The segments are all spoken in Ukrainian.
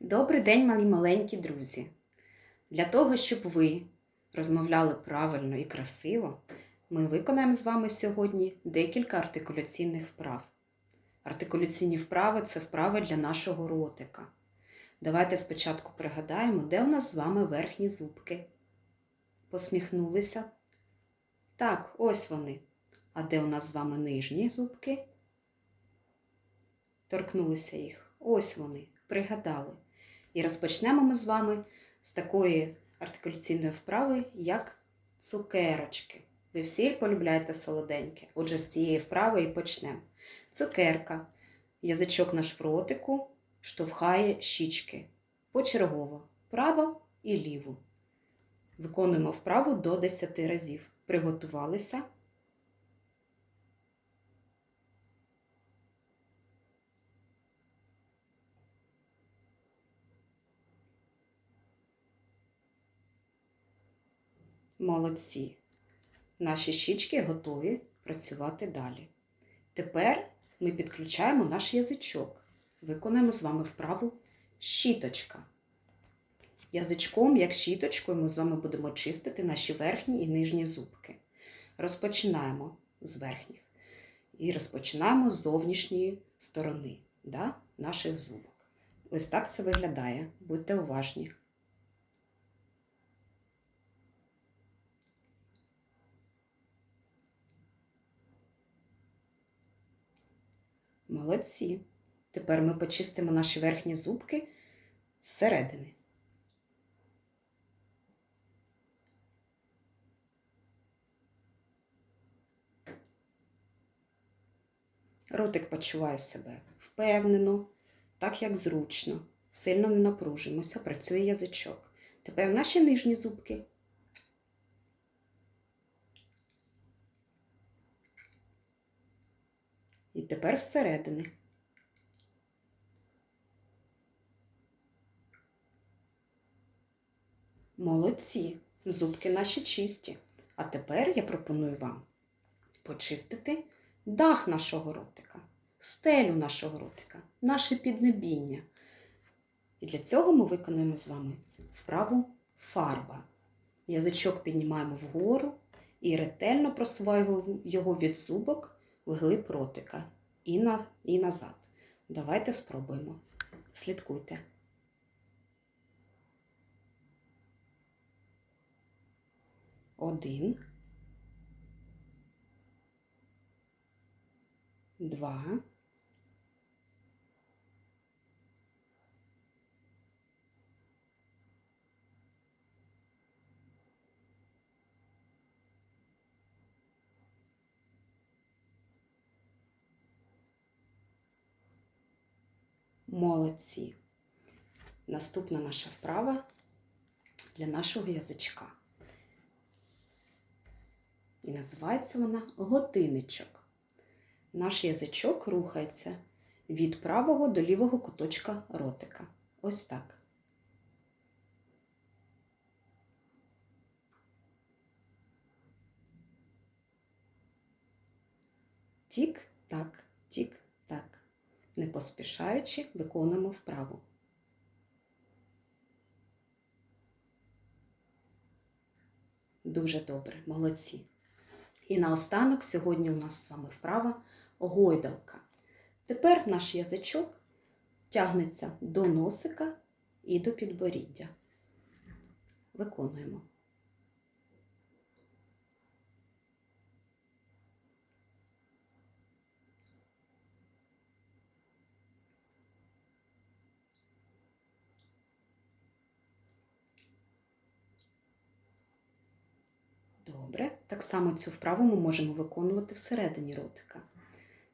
Добрий день, малі маленькі друзі! Для того, щоб ви розмовляли правильно і красиво, ми виконаємо з вами сьогодні декілька артикуляційних вправ. Артикуляційні вправи це вправи для нашого ротика. Давайте спочатку пригадаємо, де у нас з вами верхні зубки. Посміхнулися. Так, ось вони. А де у нас з вами нижні зубки? Торкнулися їх. Ось вони. Пригадали. І розпочнемо ми з вами з такої артикуляційної вправи, як цукерочки. Ви всі полюбляєте солоденьке. Отже, з цієї вправи і почнемо. Цукерка. Язичок наш в ротику штовхає щічки. Почергово. Право і ліву. Виконуємо вправу до 10 разів. Приготувалися. Молодці. Наші щічки готові працювати далі. Тепер ми підключаємо наш язичок. Виконуємо з вами вправу щіточка. Язичком, як щіточкою, ми з вами будемо чистити наші верхні і нижні зубки. Розпочинаємо з верхніх. І розпочинаємо з зовнішньої сторони да, наших зубок. Ось так це виглядає. Будьте уважні. Молодці. Тепер ми почистимо наші верхні зубки зсередини. Ротик почуває себе впевнено, так як зручно. Сильно не напружимося, працює язичок. Тепер наші нижні зубки. І тепер зсередини. Молодці, зубки наші чисті. А тепер я пропоную вам почистити дах нашого ротика, стелю нашого ротика, наше піднебіння. І для цього ми виконуємо з вами вправу фарба. Язичок піднімаємо вгору і ретельно просуваємо його від зубок вглиб ротика і, на, і назад. Давайте спробуємо. Слідкуйте. Один. Два. Молодці. Наступна наша вправа для нашого язичка. І називається вона годинничок. Наш язичок рухається від правого до лівого куточка ротика. Ось так. Тік-так, тік-так. Не поспішаючи, виконуємо вправу. Дуже добре, молодці. І наостанок сьогодні у нас з вами вправа гойдалка. Тепер наш язичок тягнеться до носика і до підборіддя. Виконуємо. Добре, так само цю вправу ми можемо виконувати всередині ротика.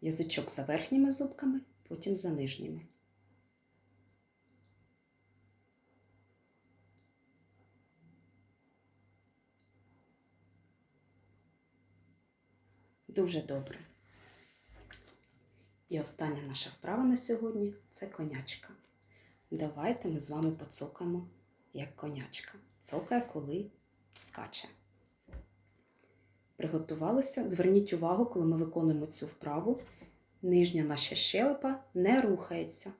Язичок за верхніми зубками, потім за нижніми. Дуже добре. І остання наша вправа на сьогодні це конячка. Давайте ми з вами поцокаємо як конячка. Цокає, коли скаче. Приготувалися. Зверніть увагу, коли ми виконуємо цю вправу, нижня наша щелепа не рухається.